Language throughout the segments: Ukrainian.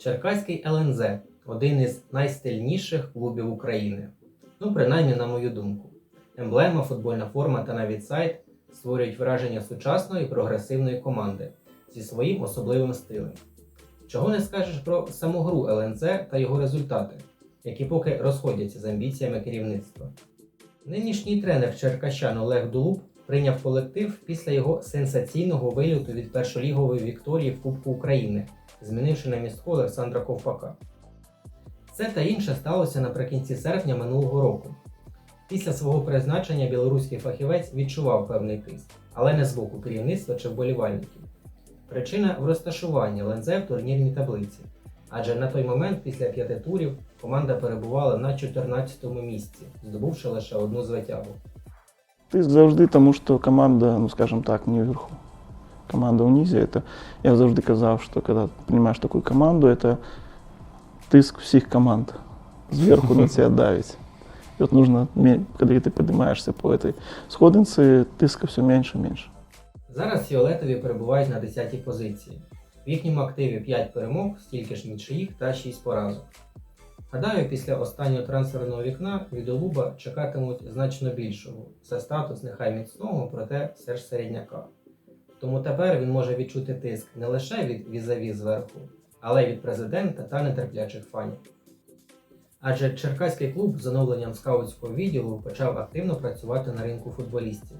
Черкаський ЛНЗ один із найстильніших клубів України. Ну, принаймні, на мою думку. Емблема, футбольна форма та навіть сайт створюють враження сучасної прогресивної команди зі своїм особливим стилем. Чого не скажеш про саму гру ЛНЗ та його результати, які поки розходяться з амбіціями керівництва. Нинішній тренер Черкащан Олег Дулуб прийняв колектив після його сенсаційного вильоту від першолігової вікторії в Кубку України, змінивши на містку Олександра Ковпака. Це та інше сталося наприкінці серпня минулого року. Після свого призначення білоруський фахівець відчував певний тиск, але не з боку керівництва чи вболівальників. Причина в розташуванні Лензе в турнірній таблиці, адже на той момент, після п'яти турів, команда перебувала на 14-му місці, здобувши лише одну звитягу. Тиск завжди, тому що команда, ну скажімо так, не вверху Команда внизу. Это, я завжди казав, що коли приймаєш таку команду, це тиск всіх команд. Зверху на тебя давить. И вот нужно, ме- когда ты поднимаешься по этой сходинце, тиска все меньше и меньше. Зараз фіолетові перебувають на 10-й позиції. В їхньому активі 5 перемог, стільки ж нічиїх та 6 поразок. Гадаю, після останнього трансферного вікна від Олуба чекатимуть значно більшого. Це статус нехай міцного, проте все ж середняка. Тому тепер він може відчути тиск не лише від візаві зверху, але й від президента та нетерплячих фанів. Адже Черкаський клуб з оновленням скаутського відділу почав активно працювати на ринку футболістів.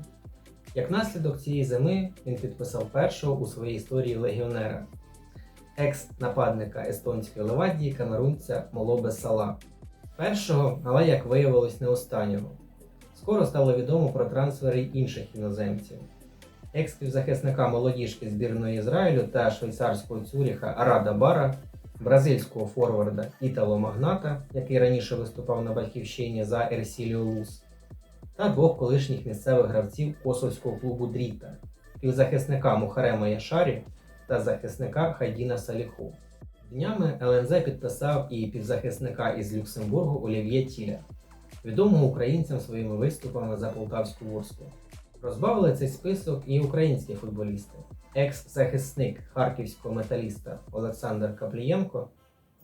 Як наслідок цієї зими він підписав першого у своїй історії легіонера, екс-нападника естонської Левадії камерунця Молобе Сала. Першого, але як виявилось, не останнього. Скоро стало відомо про трансфери інших іноземців. Екс-півзахисника молодіжки збірної Ізраїлю та швейцарського цюріха Арада Бара, бразильського форварда Італо Магната, який раніше виступав на батьківщині за Ерсіліо Лус, та двох колишніх місцевих гравців косовського клубу Дріта, півзахисника Мухарема Яшарі та захисника Хайдіна Саліху. Днями ЛНЗ підписав і півзахисника із Люксембургу Олів'є Тіля, відомого українцям своїми виступами за Полтавську Ворску. Розбавили цей список і українські футболісти, екс-захисник харківського металіста Олександр Каплієнко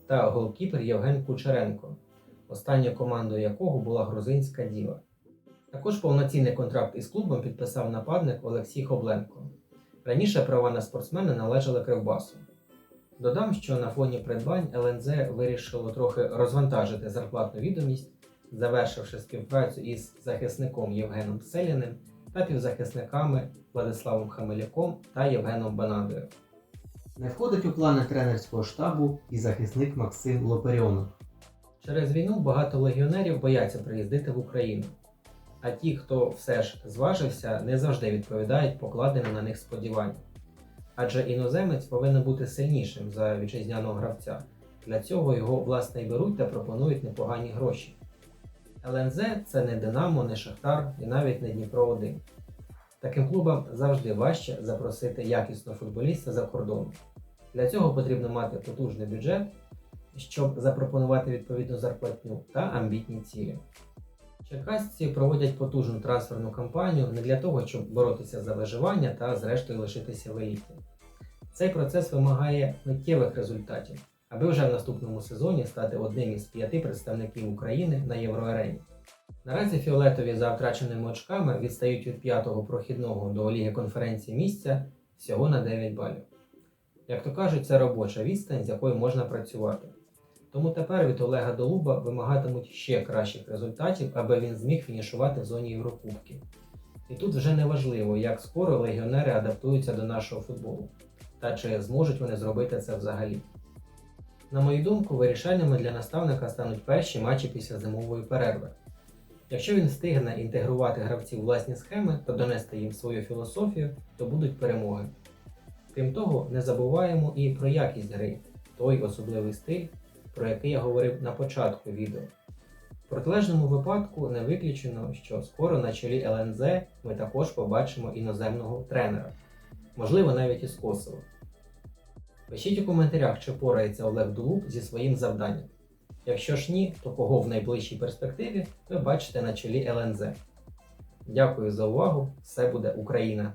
та голкіпер Євген Кучеренко, останньою командою якого була грузинська діва. Також повноцінний контракт із клубом підписав нападник Олексій Хобленко. Раніше права на спортсмена належали Кривбасу. Додам, що на фоні придбань ЛНЗ вирішило трохи розвантажити зарплатну відомість, завершивши співпрацю із захисником Євгеном Селіним та півзахисниками Владиславом Хамеляком та Євгеном Банадою. Не входить у плани тренерського штабу і захисник Максим Лоперіонов. Через війну багато легіонерів бояться приїздити в Україну. А ті, хто все ж зважився, не завжди відповідають покладеним на них сподіванням. Адже іноземець повинен бути сильнішим за вітчизняного гравця. Для цього його власне й беруть та пропонують непогані гроші. ЛНЗ це не Динамо, не Шахтар і навіть не Дніпро 1. Таким клубам завжди важче запросити якісного футболіста за кордону. Для цього потрібно мати потужний бюджет, щоб запропонувати відповідну зарплатню та амбітні цілі. Черкасці проводять потужну трансферну кампанію не для того, щоб боротися за виживання та зрештою лишитися в еліті. Цей процес вимагає миттєвих результатів, аби вже в наступному сезоні стати одним із п'яти представників України на Євроарені. Наразі фіолетові за втраченими очками відстають від п'ятого прохідного до Ліги конференції місця всього на 9 балів. Як то кажуть, це робоча відстань, з якою можна працювати. Тому тепер від Олега Долуба вимагатимуть ще кращих результатів, аби він зміг фінішувати в зоні Єврокубків. І тут вже не важливо, як скоро легіонери адаптуються до нашого футболу, та чи зможуть вони зробити це взагалі. На мою думку, вирішальними для наставника стануть перші матчі після зимової перерви. Якщо він встигне інтегрувати гравців власні схеми та донести їм свою філософію, то будуть перемоги. Крім того, не забуваємо і про якість гри, той особливий стиль, про який я говорив на початку відео. В протилежному випадку не виключено, що скоро на чолі ЛНЗ ми також побачимо іноземного тренера, можливо, навіть із Косово. Пишіть у коментарях, чи порається Олег Дулуб зі своїм завданням. Якщо ж ні, то кого в найближчій перспективі ви бачите на чолі ЛНЗ. Дякую за увагу! Все буде Україна!